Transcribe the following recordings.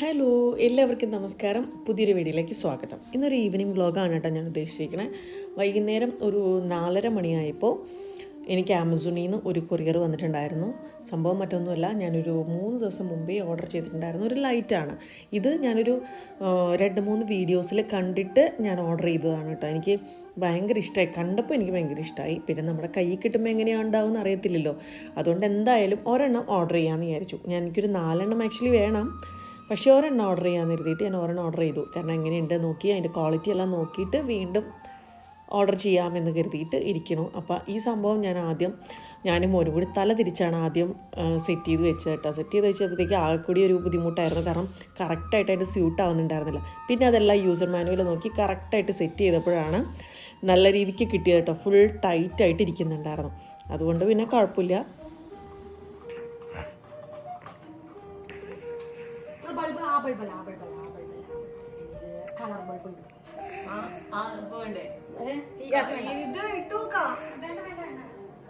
Hello എല്ലാവർക്കും നമസ്കാരം. പുതിയൊരു വീഡിയോയിലേക്ക് സ്വാഗതം. ഇന്നൊരു ഈവനിങ് വ്ളോഗാണ് കേട്ടോ ഞാൻ ഉദ്ദേശിച്ചിരിക്കുന്നത് വൈകുന്നേരം ഒരു നാലര മണിയായപ്പോൾ എനിക്ക് ആമസോണിൽ നിന്ന് ഒരു കൊറിയർ വന്നിട്ടുണ്ടായിരുന്നു. സംഭവം മറ്റൊന്നുമല്ല ഞാനൊരു മൂന്ന് ദിവസം മുമ്പേ ഓർഡർ ചെയ്തിട്ടുണ്ടായിരുന്നു. ഒരു ലൈറ്റാണ്. ഇത് ഞാനൊരു രണ്ട് മൂന്ന് വീഡിയോസിൽ കണ്ടിട്ട് ഞാൻ ഓർഡർ ചെയ്തതാണ് കേട്ടോ. എനിക്ക് ഭയങ്കര ഇഷ്ടമായി കണ്ടപ്പോൾ എനിക്ക് ഭയങ്കര ഇഷ്ടമായി പിന്നെ നമ്മുടെ കൈ കിട്ടുമ്പോൾ എങ്ങനെയാണ് ഉണ്ടാവും അറിയത്തില്ലല്ലോ. അതുകൊണ്ട് എന്തായാലും ഒരെണ്ണം ഓർഡർ ചെയ്യാമെന്ന് വിചാരിച്ചു. ഞാൻ എനിക്കൊരു നാലെണ്ണം ആക്ച്വലി വേണം. പക്ഷേ ഒരെണ്ണം ഓർഡർ ചെയ്യാമെന്ന് എഴുതിയിട്ട് ഞാൻ ഒരെണ്ണം ഓർഡർ ചെയ്തു. കാരണം എങ്ങനെയുണ്ട് നോക്കി അതിന്റെ ക്വാളിറ്റി എല്ലാം നോക്കിയിട്ട് വീണ്ടും ഓർഡർ ചെയ്യാമെന്ന് കരുതിയിട്ട് ഇരിക്കണു. അപ്പോൾ ഈ സംഭവം ഞാൻ ആദ്യം ഞാനും മോനും കൂടി തല തിരിച്ചാണ് ആദ്യം സെറ്റ് ചെയ്ത് വെച്ചത് കേട്ടോ സെറ്റ് ചെയ്ത് വെച്ചപ്പോഴത്തേക്ക് ആകെ കൂടി ഒരു ബുദ്ധിമുട്ടായിരുന്നു. കാരണം കറക്റ്റായിട്ട് അതിന്റെ സ്യൂട്ട് ആവുന്നുണ്ടായിരുന്നില്ല. പിന്നെ അതെല്ലാം യൂസർ മാനുവൽ നോക്കി കറക്റ്റായിട്ട് സെറ്റ് ചെയ്തപ്പോഴാണ് നല്ല രീതിക്ക് കിട്ടിയത് കേട്ടോ ഫുൾ ടൈറ്റായിട്ട് ഇരിക്കുന്നുണ്ടായിരുന്നു. അതുകൊണ്ട് പിന്നെ കുഴപ്പമില്ല. ആ ബൾബല്ല ആ ബൾബല്ല ആ ബൾബല്ല കളർ ഇത് ഇട്ടു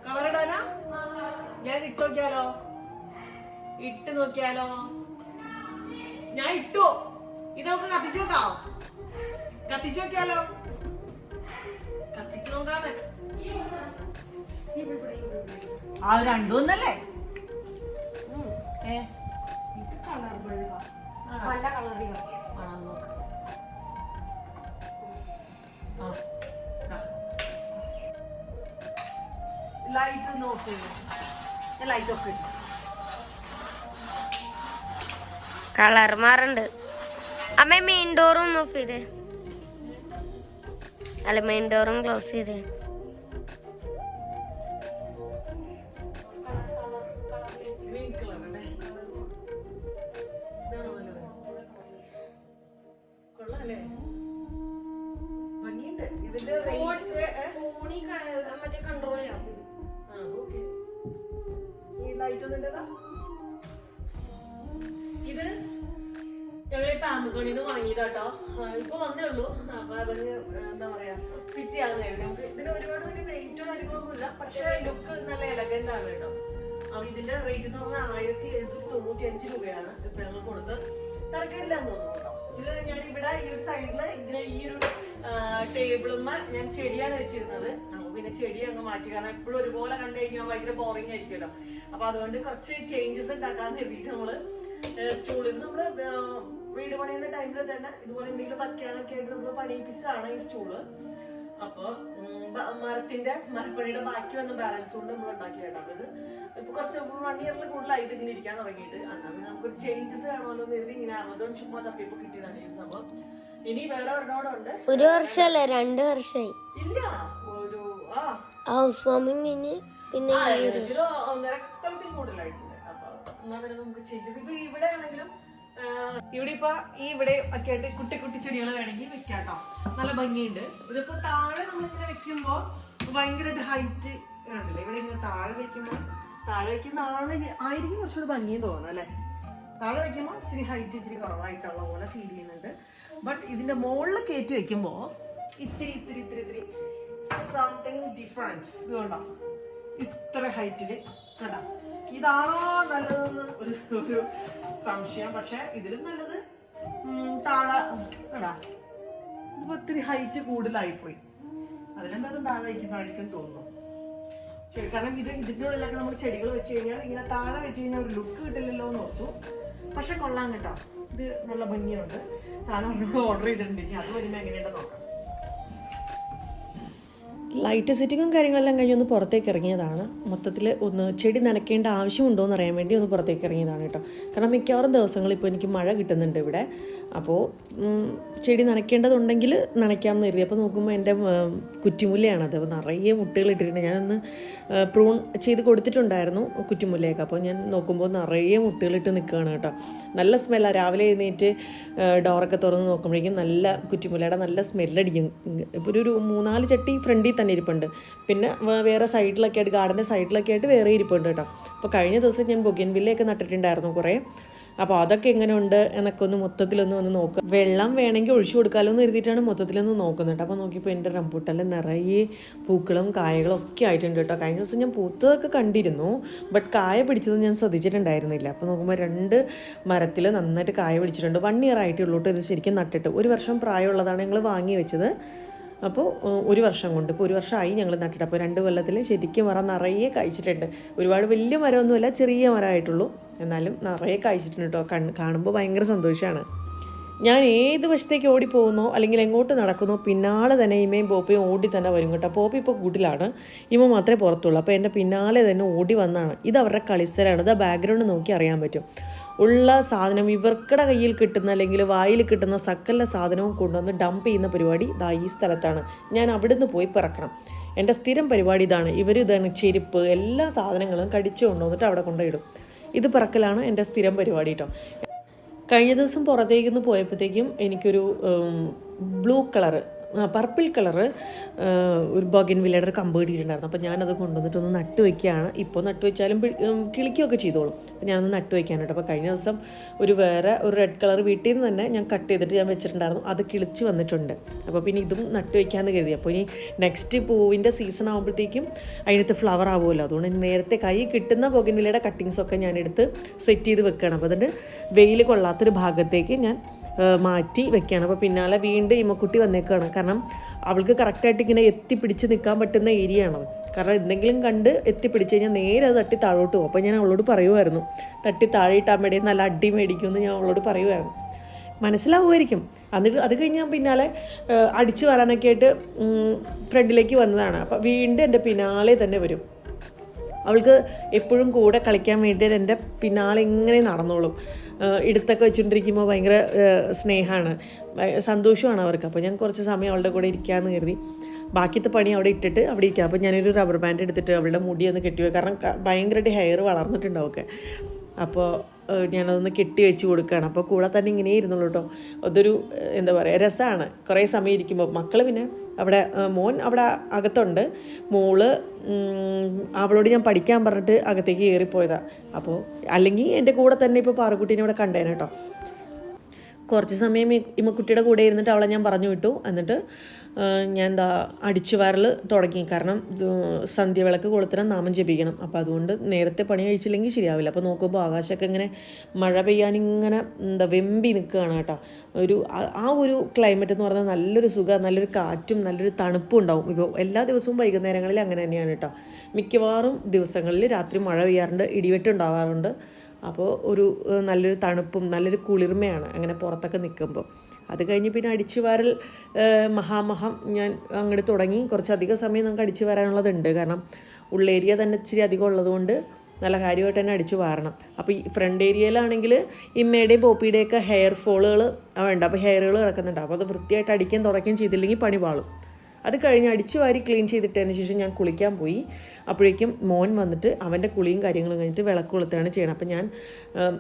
കളർ ഇടാനാ? ഞാൻ ഇട്ട് നോക്കിയാലോ? ഇട്ട് നോക്കിയാലോ? ഞാൻ ഇട്ടു. ഇത് നമുക്ക് കത്തിച്ചു നോക്കാം കത്തിച്ചു നോക്കിയാലോ? കത്തിച്ചു നോക്കാതെ. ആ രണ്ടു ഒന്നല്ലേ? ആ. കളറി കളറിലും ആണോ നോക്ക് ലൈറ്റ് നോക്ക് ലൈറ്റ് ഒക്കെ ഇട്ടു കളർ മാറുണ്ട്. അമ്മ മെയിൻ ഡോറും ഓഫ് ചെയ്തേ. അല്ല മെയിൻ ഡോറും ക്ലോസ് ചെയ്തേ. ഒന്നിന്റെതാ ഇത് ഞങ്ങളിപ്പോ ആമസോണിൽ നിന്ന് വാങ്ങിയതാട്ടോ. ഇപ്പൊ വന്നേ ഉള്ളൂ അപ്പൊ എന്താ പറയാ ഫിറ്റ് ചെയ്യാവുന്നതായിരുന്നു. നമുക്ക് ഇതിന് ഒരുപാട് വലിയ വെയിറ്റോ പക്ഷേ ലുക്ക് നല്ല എലഗന്റ് ആണ് കേട്ടോ. അപ്പൊ ഇതിന്റെ റേറ്റ് എന്ന് പറഞ്ഞാൽ ആയിരത്തി എഴുന്നൂറ്റി തൊണ്ണൂറ്റി അഞ്ച് രൂപയാണ് ഇപ്പൊ ഞങ്ങൾ കൊടുത്ത് തരക്കേടില്ലാന്ന് തോന്നുന്നു ഇത് ഞാൻ ഇവിടെ ഈ ഒരു സൈഡിൽ ഇതിന് ഈ ഒരു ടേബിളുമ്മ ഞാൻ ചെടിയാണ് വെച്ചിരുന്നത്. അപ്പൊ പിന്നെ ചെടി അങ്ങ് മാറ്റി. കാരണം എപ്പോഴും ഒരുപോലെ കണ്ടു കഴിഞ്ഞാൽ ഭയങ്കര ബോറിംഗ് ആയിരിക്കുമല്ലോ. അപ്പൊ അതുകൊണ്ട് കുറച്ച് ചേഞ്ചസ് ഉണ്ടാക്കാൻ കരുതിയിട്ട് നമ്മൾ സ്റ്റൂളിൽ നമ്മൾ വീട് പണിയുന്ന ടൈമിൽ തന്നെ ഇതുപോലെ എന്തെങ്കിലും വയ്ക്കാനൊക്കെ ആയിട്ട് നമ്മൾ പണിയിപ്പിച്ചതാണ് ഈ സ്റ്റൂൾ അപ്പൊ മരത്തിന്റെ മരപ്പണിയുടെ ബാക്കി വന്ന ബാലൻസ് കൊണ്ട് നമ്മൾ ഉണ്ടാക്കി കേട്ടോ ഇത് ഇപ്പൊ കുറച്ച് വൺ ഇയറിൽ കൂടുതലായി ഇങ്ങനെ ഇരിക്കാൻ തുടങ്ങിയിട്ട്. അതാണ് നമുക്കൊരു ചേഞ്ചസ് വേണമല്ലോ എന്ന് കരുതി ഇങ്ങനെ ആമസോൺ ചുമ്മാ തപ്പിയപ്പോ കിട്ടിയതാണ് ഈ സംഭവം. ഇനി വേറെ ഉണ്ട്. ഒരു വർഷമല്ല രണ്ട് വർഷമായി ഇല്ല ഒരു ആ. ഹൗസ് വാമിങ് കഴിഞ്ഞ് പിന്നെ ആ, ഏകദേശം ഒരു ഒന്നര കൊല്ലത്തിൽ കൂടുതലായിട്ടുണ്ട്. അപ്പൊ എന്നാ പിന്നെ നമുക്ക് ചേഞ്ചസ് ഇപ്പൊ ഇവിടെ ആണെങ്കിലും ആ, ഇവിടെ ഇപ്പൊ ഈ ഇവിടെ ഒക്കെ ആയിട്ട് കുട്ടി കുട്ടി ചെടികൾ വേണമെങ്കിൽ വെക്കാം കേട്ടോ നല്ല ഭംഗിയുണ്ട്. ഇതിപ്പോ താഴെ നമ്മളിങ്ങനെ വെക്കുമ്പോ ഭയങ്കരമായിട്ട് ഹൈറ്റ് ആണല്ലേ ഇവിടെ ഇങ്ങനെ താഴെ വെക്കുമ്പോ താഴെ വെക്കുന്ന ആളെ ആയിരിക്കും കുറച്ചുകൂടി ഭംഗിയും തോന്നുന്നു അല്ലെ? താഴെ വെക്കുമ്പോൾ ഇച്ചിരി ഹൈറ്റ് ഇച്ചിരി കുറവായിട്ടുള്ള പോലെ ഫീൽ ചെയ്യുന്നുണ്ട്. ബട്ട് ഇതിന്റെ മുകളിൽ കയറ്റി വെക്കുമ്പോ ഇത്തിരി ഇത്തിരി ഇത്തിരി ഇത്തിരി സംതിങ് ഡിഫറെന്റ് ഇത് കണ്ടോ? ഇത്ര ഹൈറ്റിൽ കണ്ടോ. ഇതാണോ നല്ലതെന്ന് ഒരു ഒരു സംശയം. പക്ഷെ ഇതിലും നല്ലത് താഴെ കണ്ടാ. ഇതിപ്പോ ഇത്തിരി ഹൈറ്റ് കൂടുതലായിപ്പോയി. അതിലെന്തായാലും താഴെ വയ്ക്കുന്നതായിരിക്കും തോന്നുന്നു. കാരണം ഇത് ഇതിന്റെ ഉള്ളിലൊക്കെ നമ്മൾ ചെടികൾ വെച്ച് കഴിഞ്ഞാൽ ഇങ്ങനെ താഴെ വെച്ച് കഴിഞ്ഞാൽ ഒരു ലുക്ക് കിട്ടില്ലല്ലോ എന്ന് ഓർത്തു. പക്ഷെ കൊള്ളാൻ കേട്ടോ. ഇത് നല്ല ഭംഗിയുണ്ട്. സാധനം ഓർഡർ ചെയ്തിട്ടുണ്ട്. അത് വരുമ്പോൾ എങ്ങനെയുണ്ടെന്ന് നോക്കാം. ലൈറ്റ് സെറ്റിങ്ങും കാര്യങ്ങളെല്ലാം കഴിഞ്ഞ് ഒന്ന് പുറത്തേക്ക് ഇറങ്ങിയതാണ്. മൊത്തത്തിൽ ഒന്ന് ചെടി നനയ്ക്കേണ്ട ആവശ്യമുണ്ടോ എന്ന് അറിയാൻ വേണ്ടി ഒന്ന് പുറത്തേക്ക് ഇറങ്ങിയതാണ് കേട്ടോ. കാരണം മിക്കവാറും ദിവസങ്ങളിൽ ഇപ്പോൾ എനിക്ക് മഴ കിട്ടുന്നുണ്ട് ഇവിടെ. അപ്പോൾ ചെടി നനയ്ക്കേണ്ടതുണ്ടെങ്കിൽ നനയ്ക്കാമെന്ന് കരുതി. അപ്പോൾ നോക്കുമ്പോൾ എന്റെ കുറ്റിമുല്ലയാണ് കുറ്റിമുല്ലയാണത് അപ്പോൾ നിറയെ മുട്ടുകൾ ഇട്ടിട്ടുണ്ട്. ഞാനൊന്ന് പ്രൂൺ ചെയ്ത് കൊടുത്തിട്ടുണ്ടായിരുന്നു കുറ്റിമുല്ലയൊക്കെ അപ്പോൾ ഞാൻ നോക്കുമ്പോൾ നിറയെ മുട്ടുകളിട്ട് നിൽക്കുകയാണ് കേട്ടോ. നല്ല സ്മെല്ലാണ്. രാവിലെ എഴുന്നേറ്റ് ഡോറൊക്കെ തുറന്ന് നോക്കുമ്പോഴേക്കും നല്ല കുറ്റിമുല്ലയുടെ നല്ല സ്മെല്ലടിക്കും. ഇപ്പോൾ ഒരു മൂന്നാൽ ചട്ടി ഫ്രണ്ടിൽ തന്നെ ഇരിപ്പുണ്ട്. പിന്നെ വേറെ സൈഡിലൊക്കെ ആയിട്ട് ഗാർഡന്റെ സൈഡിലൊക്കെ ആയിട്ട് വേറെ ഇരിപ്പുണ്ട് കേട്ടോ. അപ്പോൾ കഴിഞ്ഞ ദിവസം ഞാൻ ബൊഗിൻവില്ലയൊക്കെ നട്ടിട്ടുണ്ടായിരുന്നു കുറേ. അപ്പോൾ അതൊക്കെ എങ്ങനെയുണ്ട് എന്നൊക്കെ ഒന്ന് മൊത്തത്തിലൊന്ന് വന്ന് നോക്കുക വെള്ളം വേണമെങ്കിൽ ഒഴിച്ചു കൊടുക്കാമല്ലോ എന്ന് കരുതിയിട്ടാണ് മൊത്തത്തിലൊന്ന് നോക്കുന്നത് കേട്ടോ. അപ്പോൾ നോക്കിയപ്പോൾ എന്റെ റംബൂട്ടനിൽ നിറയെ പൂക്കളും കായകളും ഒക്കെ ആയിട്ടുണ്ട് കേട്ടോ. കഴിഞ്ഞ ദിവസം ഞാൻ പൂത്തതൊക്കെ കണ്ടിരുന്നു ബട്ട് കായ പിടിച്ചത് ഞാൻ ശ്രദ്ധിച്ചിട്ടുണ്ടായിരുന്നില്ല. അപ്പോൾ നോക്കുമ്പോൾ രണ്ട് മരത്തിൽ നന്നായിട്ട് കായ പിടിച്ചിട്ടുണ്ട്. വൺ ഇയർ ആയിട്ടേ ഉള്ളൂ കേട്ടോ ഇത് ശരിക്കും നട്ടിട്ട്. ഒരു വർഷം പ്രായമുള്ളതാണ് ഞങ്ങൾ വാങ്ങി വെച്ചത്. അപ്പോൾ ഒരു വർഷം കൊണ്ട്. ഇപ്പോൾ ഒരു വർഷമായി ഞങ്ങൾ നട്ടിട്ട്. അപ്പോൾ രണ്ട് കൊല്ലത്തിൽ ശരിക്കും മരം നിറയെ കഴിച്ചിട്ടുണ്ട് ഒരുപാട് വലിയ മരമൊന്നുമല്ല ചെറിയ മരമായിട്ടുള്ളൂ. എന്നാലും നിറയെ കഴിച്ചിട്ടുണ്ട് കേട്ടോ. കാണുമ്പോൾ ഭയങ്കര സന്തോഷമാണ്. ഞാൻ ഏത് വശത്തേക്ക് ഓടിപ്പോകുന്നോ അല്ലെങ്കിൽ എങ്ങോട്ട് നടക്കുന്നോ പിന്നാലെ തന്നെ ഇമയും പോപ്പയും ഓടി തന്നെ വരും കേട്ടോ. പോപ്പി ഇപ്പോൾ കൂട്ടിലാണ് ഇമ മാത്രമേ പുറത്തുള്ളൂ. അപ്പോൾ എന്റെ പിന്നാലെ തന്നെ ഓടി വന്നാണ്. ഇത് അവരുടെ കളിസ്ഥലാണ്. ഇത് ബാക്ക്ഗ്രൗണ്ട് നോക്കി അറിയാൻ പറ്റും. ഉള്ള സാധനം ഇവർക്കടെ കയ്യിൽ കിട്ടുന്ന അല്ലെങ്കിൽ വായിൽ കിട്ടുന്ന സകല സാധനവും കൊണ്ടുവന്ന് ഡംപ് ചെയ്യുന്ന പരിപാടി ഇതാ ഈ സ്ഥലത്താണ്. ഞാൻ അവിടുന്ന് പോയി പിറക്കണം. എന്റെ സ്ഥിരം പരിപാടി ഇതാണ്. ഇവർ ഇതാണ് ചെരുപ്പ് എല്ലാ സാധനങ്ങളും കടിച്ചു കൊണ്ടുവന്നിട്ട് അവിടെ കൊണ്ടുപോയിടും ഇത് പിറക്കലാണ് എന്റെ സ്ഥിരം പരിപാടി കേട്ടോ. കഴിഞ്ഞ ദിവസം പുറത്തേക്ക് നിന്ന് പോയപ്പോഴത്തേക്കും എനിക്കൊരു ബ്ലൂ കളറ് പർപ്പിൾ കളറ് ഒരു ബോഗിൻ വില്ലയുടെ ഒരു കമ്പ് കിട്ടിയിട്ടുണ്ടായിരുന്നു. അപ്പോൾ ഞാനത് കൊണ്ടുവന്നിട്ടൊന്ന് നട്ട് വയ്ക്കുകയാണ് ഇപ്പോൾ നട്ട് വെച്ചാലും കിളിക്കുകയൊക്കെ ചെയ്തോളും. അപ്പോൾ ഞാനൊന്ന് നട്ട് വയ്ക്കാനായിട്ട് അപ്പോൾ കഴിഞ്ഞ ദിവസം ഒരു വേറെ ഒരു റെഡ് കളർ വീട്ടിൽ നിന്ന് തന്നെ ഞാൻ കട്ട് ചെയ്തിട്ട് ഞാൻ വെച്ചിട്ടുണ്ടായിരുന്നു. അത് കിളിച്ച് വന്നിട്ടുണ്ട്. അപ്പോൾ പിന്നെ ഇതും നട്ട് വയ്ക്കാമെന്ന് കരുതി. അപ്പോൾ ഇനി നെക്സ്റ്റ് പൂവിന്റെ സീസൺ ആകുമ്പോഴത്തേക്കും അതിനകത്ത് ഫ്ലവർ ആവുമല്ലോ. അതുകൊണ്ട് നേരത്തെ കൈ കിട്ടുന്ന ബോഗിൻ വില്ലയുടെ കട്ടിങ്സൊക്കെ ഞാൻ എടുത്ത് സെറ്റ് ചെയ്ത് വെക്കുകയാണ്. അപ്പോൾ അതിന്റെ വെയിൽ കൊള്ളാത്തൊരു ഭാഗത്തേക്ക് ഞാൻ മാറ്റി വെക്കുകയാണ്. അപ്പോൾ പിന്നാലെ വീണ്ടും ഇമ്മക്കുട്ടി വന്നേക്കാണ്. കാരണം അവൾക്ക് കറക്റ്റായിട്ട് ഇങ്ങനെ എത്തിപ്പിടിച്ച് നിൽക്കാൻ പറ്റുന്ന ഏരിയ ആണ് കാരണം എന്തെങ്കിലും കണ്ട് എത്തിപ്പിടിച്ച് കഴിഞ്ഞാൽ നേരെ അത് തട്ടി താഴോട്ട് പോകും. അപ്പോൾ ഞാൻ അവളോട് പറയുമായിരുന്നു തട്ടി താഴെ ഇട്ടാൻ വേണ്ടി നല്ല അടി മേടിക്കുമെന്ന് ഞാൻ അവളോട് പറയുമായിരുന്നു മനസ്സിലാവുമായിരിക്കും. എന്നിട്ട് അത് കഴിഞ്ഞ് ഞാൻ പിന്നാലെ അടിച്ചു വരാനൊക്കെ ആയിട്ട് ഫ്രണ്ടിലേക്ക് വന്നതാണ്. അപ്പോൾ വീണ്ടും എന്റെ പിന്നാലെ തന്നെ വരും. അവൾക്ക് എപ്പോഴും കൂടെ കളിക്കാൻ വേണ്ടി എന്റെ പിന്നാലെ ഇങ്ങനെ നടന്നോളും. ഇടുത്തൊക്കെ വെച്ചുകൊണ്ടിരിക്കുമ്പോൾ ഭയങ്കര സ്നേഹമാണ് സന്തോഷമാണ് അവർക്ക്. അപ്പോൾ ഞാൻ കുറച്ച് സമയം അവളുടെ കൂടെ ഇരിക്കാമെന്ന് കരുതി. ബാക്കിയത്തെ പണി അവിടെ ഇട്ടിട്ട് അവിടെ ഇരിക്കുക അപ്പോൾ ഞാനൊരു റബ്ബർ ബാൻഡ് എടുത്തിട്ട് അവളുടെ മുടി ഒന്ന് കെട്ടി കാരണം ഭയങ്കരമായിട്ട് ഹെയർ വളർന്നിട്ടുണ്ടാവും ഒക്കെ. അപ്പോൾ ഞാനതൊന്ന് കെട്ടി വെച്ച് കൊടുക്കുകയാണ്. അപ്പോൾ കൂടെ തന്നെ ഇങ്ങനെ ഇരുന്നുള്ളൂ കേട്ടോ. അതൊരു എന്താ പറയുക രസമാണ് കുറേ സമയം ഇരിക്കുമ്പോൾ മക്കൾ പിന്നെ അവിടെ മോൻ അവിടെ അകത്തുണ്ട്. മോൾ അവളോട് ഞാൻ പഠിക്കാൻ പറഞ്ഞിട്ട് അകത്തേക്ക് കയറിപ്പോയതാണ് അപ്പോൾ അല്ലെങ്കിൽ എന്റെ കൂടെ തന്നെ ഇപ്പോൾ പാറക്കുട്ടീനെ ഇവിടെ കണ്ടേനെ കേട്ടോ. കുറച്ച് സമയം ഇമ്മ കുട്ടിയുടെ കൂടെ ഇരുന്നിട്ട് അവളെ ഞാൻ പറഞ്ഞു വിട്ടു. എന്നിട്ട് ഞാൻ എന്താ അടിച്ചു വരൽ തുടങ്ങി. കാരണം സന്ധ്യ സന്ധ്യവിളക്ക് കൊളുത്തരം നാമം ജപിക്കണം. അപ്പോൾ അതുകൊണ്ട് നേരത്തെ പണി കഴിച്ചില്ലെങ്കിൽ ശരിയാവില്ല. അപ്പോൾ നോക്കുമ്പോൾ ആകാശമൊക്കെ ഇങ്ങനെ മഴ പെയ്യാനിങ്ങനെ എന്താ വെമ്പി നിൽക്കുകയാണ് കേട്ടോ. ഒരു ആ- ഒരു ക്ലൈമറ്റ് എന്ന് പറഞ്ഞാൽ നല്ലൊരു സുഖം നല്ലൊരു കാറ്റും നല്ലൊരു തണുപ്പും ഉണ്ടാവും. ഇപ്പോൾ എല്ലാ ദിവസവും വൈകുന്നേരങ്ങളിൽ അങ്ങനെ തന്നെയാണ് കേട്ടോ. മിക്കവാറും ദിവസങ്ങളിൽ രാത്രി മഴ പെയ്യാറുണ്ട് ഇടിവെട്ട് ഉണ്ടാവാറുണ്ട്. അപ്പോൾ ഒരു നല്ലൊരു തണുപ്പും നല്ലൊരു കുളിർമയാണ് അങ്ങനെ പുറത്തൊക്കെ നിൽക്കുമ്പോൾ അത് കഴിഞ്ഞ് പിന്നെ അടിച്ചു വാരൽ മഹാമഹം ഞാൻ അങ്ങോട്ട് തുടങ്ങി. കുറച്ചധികം സമയം നമുക്ക് അടിച്ചു വരാനുള്ളതുണ്ട്. കാരണം ഉള്ളേരിയ തന്നെ ഇച്ചിരി അധികം ഉള്ളതുകൊണ്ട് നല്ല കാര്യമായിട്ട് തന്നെ അടിച്ചു വാരണം. അപ്പോൾ ഈ ഫ്രണ്ട് ഏരിയയിലാണെങ്കിൽ ഇമ്മയുടെയും പോപ്പിയുടെയൊക്കെ ഹെയർ ഫോളുകൾ വേണ്ട. അപ്പോൾ ഹെയറുകൾ കിടക്കുന്നുണ്ട്. അപ്പോൾ അത് വൃത്തിയായിട്ട് അടിക്കാൻ തുടക്കുകയും ചെയ്തില്ലെങ്കിൽ പണി പാളും. അത് കഴിഞ്ഞ് അടിച്ചു വാരി ക്ലീൻ ചെയ്തിട്ടതിന് ശേഷം ഞാൻ കുളിക്കാൻ പോയി. അപ്പോഴേക്കും മോൻ വന്നിട്ട് അവന്റെ കുളിയും കാര്യങ്ങളും കഴിഞ്ഞിട്ട് വിളക്ക് കൊളുത്തുകയാണ് ചെയ്യണം അപ്പം ഞാൻ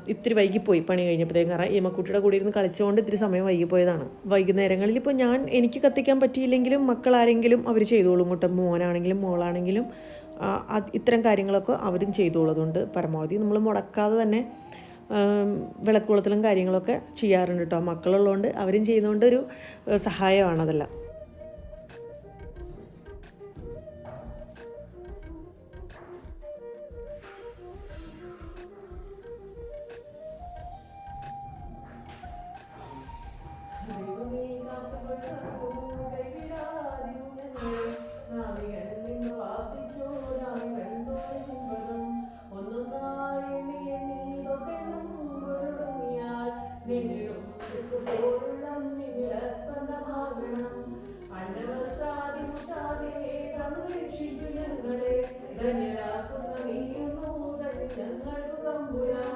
ഇത്തിരി വൈകിപ്പോയി. പണി കഴിഞ്ഞപ്പോഴത്തേക്കും കാരണം ഈമക്കുട്ടിയുടെ കൂടെ ഇരുന്ന് കളിച്ചുകൊണ്ട് ഇത്തിരി സമയം വൈകിപ്പോയതാണ്. വൈകുന്നേരങ്ങളിൽ ഇപ്പോൾ ഞാൻ എനിക്ക് കത്തിക്കാൻ പറ്റിയില്ലെങ്കിലും മക്കൾ ആരെങ്കിലും അവർ ചെയ്തോളും കേട്ടോ. മോനാണെങ്കിലും മോളാണെങ്കിലും ഇത്തരം കാര്യങ്ങളൊക്കെ അവരും ചെയ്തോളതുകൊണ്ട് പരമാവധി നമ്മൾ മുടക്കാതെ തന്നെ വിളക്കുളത്തിലും കാര്യങ്ങളൊക്കെ ചെയ്യാറുണ്ട് കേട്ടോ. മക്കളുള്ളതുകൊണ്ട് അവരും ചെയ്യുന്നതുകൊണ്ട് ഒരു സഹായമാണ് സഹായമാണതെല്ലാം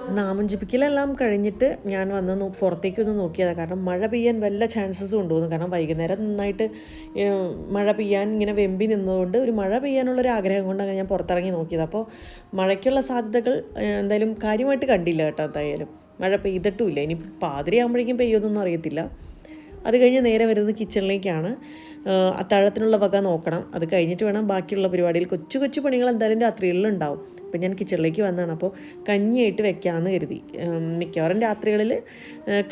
നാമം ജപിക്കലെല്ലാം കഴിഞ്ഞിട്ട് ഞാൻ വന്ന് പുറത്തേക്കൊന്ന് നോക്കിയതാണ് കാരണം മഴ പെയ്യാൻ വല്ല ചാൻസസും ഉണ്ടോന്ന്. കാരണം വൈകുന്നേരം നന്നായിട്ട് മഴ പെയ്യാൻ ഇങ്ങനെ വെമ്പി നിന്നതുകൊണ്ട് ഒരു മഴ പെയ്യാനുള്ളൊരു ആഗ്രഹം കൊണ്ടാണ് ഞാൻ പുറത്തിറങ്ങി നോക്കിയത്. അപ്പോൾ മഴയ്ക്കുള്ള സാധ്യതകൾ എന്തായാലും കാര്യമായിട്ട് കണ്ടില്ല കേട്ടോ എന്തായാലും. മഴ പെയ്തിട്ടുമില്ല. ഇനി പാതിരി ആകുമ്പോഴേക്കും പെയ്യുമെന്നൊന്നും അറിയത്തില്ല. അത് കഴിഞ്ഞ് നേരെ വരുന്നത് കിച്ചണിലേക്കാണ്. അത്താഴത്തിനുള്ള വക നോക്കണം. അത് കഴിഞ്ഞിട്ട് വേണം ബാക്കിയുള്ള പരിപാടിയിൽ കൊച്ചു കൊച്ചു പണികൾ എന്തായാലും രാത്രികളിൽ ഉണ്ടാവും അപ്പം ഞാൻ കിച്ചണിലേക്ക് വന്നതാണ്. അപ്പോൾ കഞ്ഞിയായിട്ട് വെക്കാമെന്ന് കരുതി. മിക്കവാറും രാത്രികളിൽ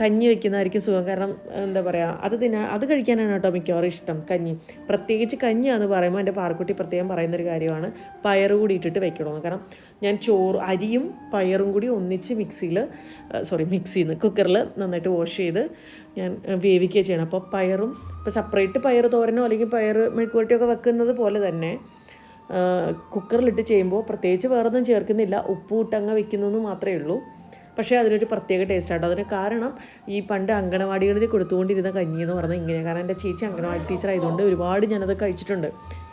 കഞ്ഞി വെക്കുന്നതായിരിക്കും സുഖം. കാരണം എന്താ പറയുക അത് തിന്നാ അത് കഴിക്കാനാണ് കേട്ടോ മിക്കവാറും ഇഷ്ടം കഞ്ഞി. പ്രത്യേകിച്ച് കഞ്ഞി എന്ന് പറയുമ്പോൾ എന്റെ പാറക്കുട്ടി പ്രത്യേകം പറയുന്നൊരു കാര്യമാണ് പയറ് കൂടി ഇട്ടിട്ട് വെക്കണമെന്ന് കാരണം ഞാൻ ചോറ് അരിയും പയറും കൂടി ഒന്നിച്ച് മിക്സിയിൽ സോറി മിക്സിയിൽ നിന്ന് കുക്കറിൽ നന്നായിട്ട് വാഷ് ചെയ്ത് ഞാൻ വേവിക്കുക ചെയ്യണം. അപ്പോൾ പയറും ഇപ്പോൾ സെപ്പറേറ്റ് പയർ തോരനോ അല്ലെങ്കിൽ പയർ മെഴുക്കുവരട്ടിയൊക്കെ വെക്കുന്നത് പോലെ തന്നെ കുക്കറിലിട്ട് ചെയ്യുമ്പോൾ പ്രത്യേകിച്ച് വേറൊന്നും ചേർക്കുന്നില്ല. ഉപ്പ് ഇട്ടങ്ങ് വെക്കുന്നു മാത്രമേ ഉള്ളൂ. പക്ഷേ അതിനൊരു പ്രത്യേക ടേസ്റ്റ് ആട്ടോ. അതിന് കാരണം ഈ പണ്ട് അങ്കണവാടികളിൽ കൊടുത്തുകൊണ്ടിരുന്ന കഞ്ഞി എന്ന് പറഞ്ഞാൽ ഇങ്ങനെയാണ് കാരണം എന്റെ ചേച്ചി അങ്കണവാടി ടീച്ചർ ആയതുകൊണ്ട് ഒരുപാട് ഞാനത് കഴിച്ചിട്ടുണ്ട്.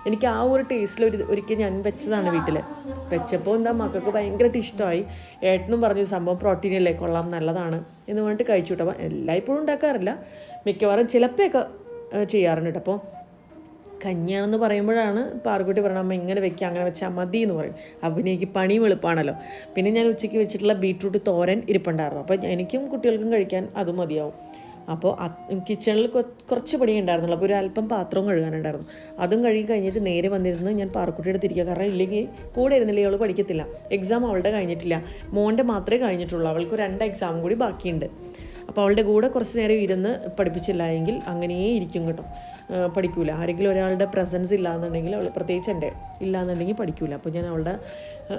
എനിക്ക് ആ ഒരു ടേസ്റ്റിൽ ഒരു ഒരിക്കൽ ഞാൻ വെച്ചതാണ് വീട്ടിൽ വെച്ചപ്പോൾ എന്താ മക്കൾക്ക് ഭയങ്കരമായിട്ട് ഇഷ്ടമായി. ഏട്ടനും പറഞ്ഞു സംഭവം പ്രോട്ടീൻ അല്ലേ? കൊള്ളാം നല്ലതാണ്. എന്ന് പറഞ്ഞിട്ട് കഴിച്ചു കേട്ടോ. അപ്പോൾ എല്ലായ്പ്പോഴും ഉണ്ടാക്കാറില്ല. മിക്കവാറും ചിലപ്പോഴൊക്കെ ചെയ്യാറുണ്ട് അപ്പോൾ കഞ്ഞിയാണെന്ന് പറയുമ്പോഴാണ് പാർക്കുട്ടി പറയണം അമ്മ ഇങ്ങനെ വെക്കുക അങ്ങനെ വെച്ചാൽ മതി എന്ന് പറയും. അപ്പം പിന്നെ എനിക്ക് പണിയും എളുപ്പമാണല്ലോ പിന്നെ ഞാൻ ഉച്ചയ്ക്ക് വെച്ചിട്ടുള്ള ബീട്രൂട്ട് തോരൻ ഇരിപ്പുണ്ടായിരുന്നു. അപ്പോൾ എനിക്കും കുട്ടികൾക്കും കഴിക്കാൻ അത് മതിയാവും. അപ്പോൾ കിച്ചണിൽ കുറച്ച് പണി ഉണ്ടായിരുന്നുള്ളൂ. അപ്പോൾ ഒരു അല്പം പാത്രവും കഴുകാനുണ്ടായിരുന്നു. അതും കഴുകി കഴിഞ്ഞിട്ട് നേരെ വന്നിരുന്ന് ഞാൻ പാറക്കുട്ടിയുടെ തിരിക്കുക കാരണം ഇല്ലെങ്കിൽ കൂടെ ഇരുന്നില്ലേ അവൾ പഠിക്കത്തില്ല. എക്സാം അവളുടെ കഴിഞ്ഞിട്ടില്ല. മോന്റെ മാത്രമേ കഴിഞ്ഞിട്ടുള്ളൂ. അവൾക്ക് രണ്ട് എക്സാം കൂടി ബാക്കിയുണ്ട്. അപ്പോൾ അവളുടെ കൂടെ കുറച്ച് നേരം ഇരുന്ന് പഠിപ്പിച്ചില്ല എങ്കിൽ അങ്ങനെയേ ഇരിക്കും കേട്ടോ. പഠിക്കൂല. ആരെങ്കിലും ഒരാളുടെ പ്രസൻസ് ഇല്ലാന്നുണ്ടെങ്കിൽ അവൾ പ്രത്യേകിച്ച് എന്റെ ഇല്ലാന്നുണ്ടെങ്കിൽ പഠിക്കൂല. അപ്പോൾ ഞാൻ അവളുടെ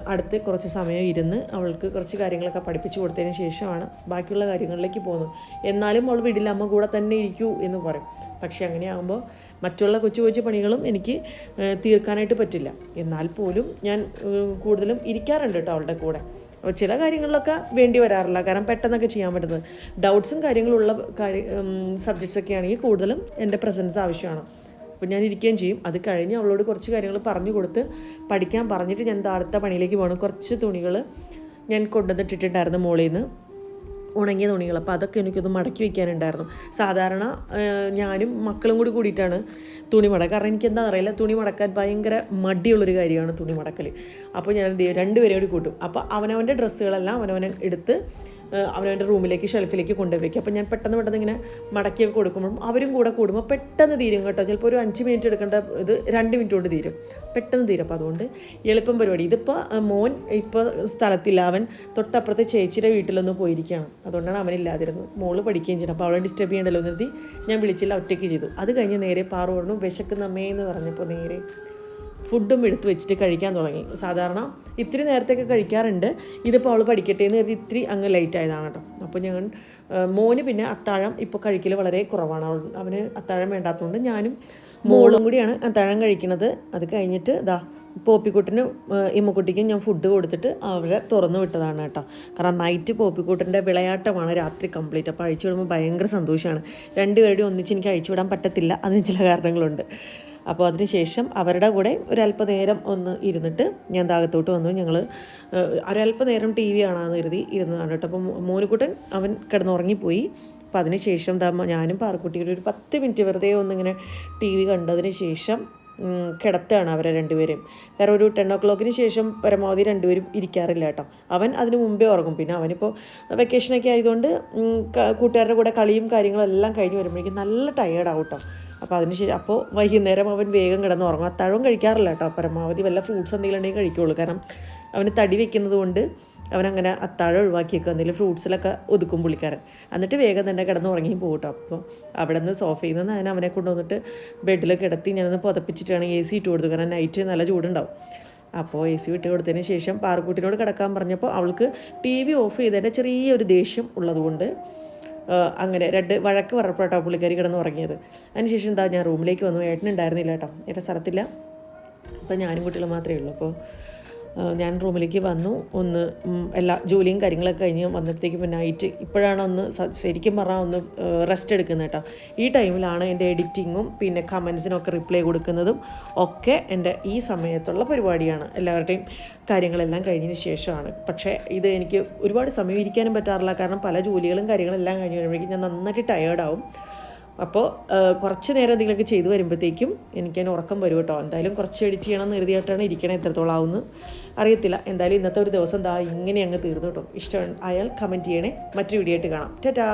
അടുത്ത് കുറച്ച് സമയം ഇരുന്ന് അവൾക്ക് കുറച്ച് കാര്യങ്ങളൊക്കെ പഠിപ്പിച്ചു കൊടുത്തതിന് ശേഷമാണ് ബാക്കിയുള്ള കാര്യങ്ങളിലേക്ക് പോകുന്നത്. എന്നാലും അവൾ വീട്ടിൽ അമ്മ കൂടെ തന്നെ ഇരിക്കൂ എന്ന് പറയും. പക്ഷേ അങ്ങനെയാകുമ്പോൾ മറ്റുള്ള കൊച്ചു കൊച്ചു പണികളും എനിക്ക് തീർക്കാനായിട്ട് പറ്റില്ല. എന്നാൽ പോലും ഞാൻ കൂടുതലും ഇരിക്കാറുണ്ട് കേട്ടോ അവളുടെ കൂടെ. അപ്പോൾ ചില കാര്യങ്ങളിലൊക്കെ വേണ്ടി വരാറില്ല. കാരണം പെട്ടെന്നൊക്കെ ചെയ്യാൻ പറ്റുന്നത്. ഡൗട്ട്സും കാര്യങ്ങളുള്ള കാര്യ സബ്ജക്ട്സ് ഒക്കെ ആണെങ്കിൽ കൂടുതലും എന്റെ പ്രസൻസ് ആവശ്യമാണ്. അപ്പോൾ ഞാൻ ഇരിക്കുകയും ചെയ്യും. അത് കഴിഞ്ഞ് അവളോട് കുറച്ച് കാര്യങ്ങൾ പറഞ്ഞു കൊടുത്ത് പഠിക്കാൻ പറഞ്ഞിട്ട് ഞാൻ അടുത്ത പണിയിലേക്ക് പോകണം കുറച്ച് തുണികൾ ഞാൻ കൊണ്ടുവന്നിട്ടിട്ടുണ്ടായിരുന്നു മോളിൽ നിന്ന് ഉണങ്ങിയ തുണികൾ. അപ്പോൾ അതൊക്കെ എനിക്കൊന്ന് മടക്കി വയ്ക്കാനുണ്ടായിരുന്നു സാധാരണ ഞാനും മക്കളും കൂടി കൂടിയിട്ടാണ് തുണി മടക്കുക. കാരണം എനിക്ക് എന്താ അറിയില്ല തുണി മടക്കാൻ ഭയങ്കര മടിയുള്ളൊരു കാര്യമാണ് തുണി മടക്കൽ അപ്പോൾ ഞാൻ രണ്ടുപേരും കൂടി കൂട്ടും. അപ്പോൾ അവനവന്റെ ഡ്രസ്സുകളെല്ലാം അവനവനെ എടുത്ത് അവനവന്റെ റൂമിലേക്ക് ഷെൽഫിലേക്ക് കൊണ്ടുപോയി വയ്ക്കും അപ്പോൾ ഞാൻ പെട്ടെന്ന് പെട്ടെന്ന് ഇങ്ങനെ മടക്കിയൊക്കെ കൊടുക്കുമ്പോൾ അവരും കൂടെ കൂടുമ്പോൾ പെട്ടെന്ന് തീരും കേട്ടോ. ചിലപ്പോൾ ഒരു അഞ്ച് മിനിറ്റ് എടുക്കേണ്ട ഇത് രണ്ട് മിനിറ്റ് കൊണ്ട് തീരും. പെട്ടെന്ന് തീരും. അപ്പോൾ അതുകൊണ്ട് എളുപ്പം പരിപാടി. ഇതിപ്പോൾ മോൻ ഇപ്പോൾ സ്ഥലത്തില്ല. അവൻ തൊട്ടപ്പുറത്തെ ചേച്ചിയുടെ വീട്ടിലൊന്ന് പോയിരിക്കുകയാണ്. അതുകൊണ്ടാണ് അവനില്ലാതിരുന്നത് മോൾ പഠിക്കുകയും ചെയ്യണം. അപ്പോൾ അവളെ ഡിസ്റ്റർബ് ചെയ്യണ്ടല്ലോ നിർത്തി ഞാൻ വിളിച്ചില്ല. ഒറ്റയ്ക്ക് ചെയ്തു. അത് കഴിഞ്ഞ് നേരെ പാറു പറഞ്ഞു വിശക്കുന്ന എന്ന് പറഞ്ഞപ്പോൾ നേരെ ഫുഡും എടുത്ത് വെച്ചിട്ട് കഴിക്കാൻ തുടങ്ങി. സാധാരണ ഇത്തിരി നേരത്തെയൊക്കെ കഴിക്കാറുണ്ട്. ഇതിപ്പോൾ അവൾ പഠിക്കട്ടെ എന്ന് കരുതി ഇത്തിരി അങ്ങ് ലൈറ്റ് ആയതാണ് കേട്ടോ. അപ്പോൾ ആ, മോന് പിന്നെ അത്താഴം ഇപ്പോൾ കഴിക്കൽ വളരെ കുറവാണ്. അവൾ അവന് അത്താഴം വേണ്ടാത്തതുകൊണ്ട് ഞാനും മോളും കൂടിയാണ് അത്താഴം കഴിക്കുന്നത് അത് കഴിഞ്ഞിട്ട് ഇതാ പോപ്പിക്കുട്ടിനും ഇമ്മക്കുട്ടിക്കും ഞാൻ ഫുഡ് കൊടുത്തിട്ട് അവരെ തുറന്നു വിട്ടതാണ് കേട്ടോ. കാരണം നൈറ്റ് പോപ്പിക്കുട്ടിന്റെ വിളയാട്ടമാണ് രാത്രി കംപ്ലീറ്റ് അപ്പോൾ അഴിച്ചു വിടുമ്പോൾ ഭയങ്കര സന്തോഷമാണ് രണ്ടുപേരുടെയും ഒന്നിച്ച് എനിക്ക് അഴിച്ചു വിടാൻ പറ്റത്തില്ല. അതിന് ചില കാരണങ്ങളുണ്ട്. അപ്പോൾ അതിനുശേഷം അവരുടെ കൂടെ ഒരല്പനേരം ഒന്ന് ഇരുന്നിട്ട് ഞാൻ താകത്തോട്ട് വന്നു. ഞങ്ങൾ ഒരല്പനേരം ടി വി കാണാമെന്ന് കരുതി ഇരുന്നതാണ് കേട്ടോ. അപ്പോൾ മോനുകുട്ടൻ അവൻ കിടന്നുറങ്ങിപ്പോയി. അപ്പോൾ അതിനുശേഷം ദാ ഞാനും പാറക്കുട്ടിയുടെ ഒരു പത്ത് മിനിറ്റ് വെറുതെ ഒന്നിങ്ങനെ ടി വി കണ്ടതിന് ശേഷം കിടത്തുകയാണ് അവരെ രണ്ടുപേരെയും. കാരണം ഒരു ടെൻ ഒ ക്ലോക്കിന് ശേഷം പരമാവധി രണ്ടുപേരും ഇരിക്കാറില്ല കേട്ടോ. അവൻ അതിന് മുമ്പേ ഉറങ്ങും. പിന്നെ അവനിപ്പോൾ വെക്കേഷനൊക്കെ ആയതുകൊണ്ട് കൂട്ടുകാരുടെ കൂടെ കളിയും കാര്യങ്ങളും എല്ലാം കഴിഞ്ഞ് വരുമ്പോഴേക്കും നല്ല ടയേർഡാവും കേട്ടോ. അപ്പോൾ അതിന് ശേഷം അപ്പോൾ വൈകുന്നേരം അവൻ വേഗം കിടന്ന് ഉറങ്ങും. തഴവും കഴിക്കാറില്ല കേട്ടോ പരമാവധി വല്ല ഫ്രൂട്ട്സ് എന്തെങ്കിലും ഉണ്ടെങ്കിൽ കഴിക്കുള്ളൂ. കാരണം അവന് തടി വെക്കുന്നത് കൊണ്ട് അവനങ്ങനെ അത്താഴം ഒഴിവാക്കിയേക്കുക എന്തെങ്കിലും ഫ്രൂട്ട്സിലൊക്കെ ഒതുക്കും പുള്ളിക്കാരൻ. എന്നിട്ട് വേഗം തന്നെ കിടന്ന് ഉറങ്ങി പോകട്ടോ കേട്ടോ അപ്പോൾ അവിടെ നിന്ന് സോഫയിൽ നിന്ന് ഞാൻ അവനെ കൊണ്ടുവന്നിട്ട് ബെഡിൽ കിടത്തി ഞാനൊന്ന് പുതപ്പിച്ചിട്ടാണ് എ സി ഇട്ട് കൊടുത്തു കാരണം നൈറ്റ് നല്ല ചൂടുണ്ടാവും. അപ്പോൾ എ സി വിട്ട് കൊടുത്തതിന് ശേഷം പാറക്കുട്ടിനോട് കിടക്കാൻ പറഞ്ഞപ്പോൾ അവൾക്ക് ടി വി ഓഫ് ചെയ്തതിന്റെ ചെറിയൊരു ദേഷ്യം ഉള്ളതുകൊണ്ട് അങ്ങനെ രണ്ട് വഴക്ക് പറഞ്ഞപ്പോഴാട്ടോ പുള്ളിക്കാരി കിടന്ന് ഉറങ്ങിയത് അതിനുശേഷം എന്താ ഞാൻ റൂമിലേക്ക് വന്നു. ഏട്ടനുണ്ടായിരുന്നില്ല കേട്ടോ. ഏട്ടൻ സ്ഥലത്തില്ല. അപ്പോൾ ഞാനും കുട്ടികളും മാത്രമേ ഉള്ളൂ. അപ്പോൾ ഞാൻ റൂമിലേക്ക് വന്നു. ഒന്ന് എല്ലാ ജോലിയും കാര്യങ്ങളൊക്കെ കഴിഞ്ഞ് വന്നപ്പോഴത്തേക്ക് പിന്നെ നൈറ്റ് ഇപ്പോഴാണ് ഒന്ന് ശരിക്കും പറഞ്ഞാൽ ഒന്ന് റെസ്റ്റ് എടുക്കുന്നത് കേട്ടോ. ഈ ടൈമിലാണ് എന്റെ എഡിറ്റിങ്ങും പിന്നെ കമൻസിനൊക്കെ റിപ്ലൈ കൊടുക്കുന്നതും ഒക്കെ എന്റെ ഈ സമയത്തുള്ള പരിപാടിയാണ്. എല്ലാവരുടെയും കാര്യങ്ങളെല്ലാം കഴിഞ്ഞതിന് ശേഷമാണ്. പക്ഷേ ഇത് എനിക്ക് ഒരുപാട് സമയം ഇരിക്കാനും പറ്റാറില്ല. കാരണം പല ജോലികളും കാര്യങ്ങളെല്ലാം കഴിഞ്ഞ് വരുമ്പോഴേക്കും ഞാൻ നന്നായിട്ട് ടയേർഡാവും അപ്പോൾ കുറച്ച് നേരം എന്തെങ്കിലുമൊക്കെ ചെയ്തു വരുമ്പോഴത്തേക്കും എനിക്കതിന് ഉറക്കം വരും കേട്ടോ. എന്തായാലും കുറച്ച് എഡിറ്റ് ചെയ്യണം എന്ന് എഴുതിയിട്ടാണ് ഇരിക്കണേ എത്രത്തോളം ആവുമെന്ന് അറിയത്തില്ല. എന്തായാലും ഇന്നത്തെ ഒരു ദിവസം ദാ ഇങ്ങനെ അങ്ങ് തീർന്നു കേട്ടോ. ഇഷ്ടം ആയാൽ കമന്റ് ചെയ്യണേ. മറ്റൊരു വീഡിയോ ആയിട്ട് കാണാം. ടാറ്റാ!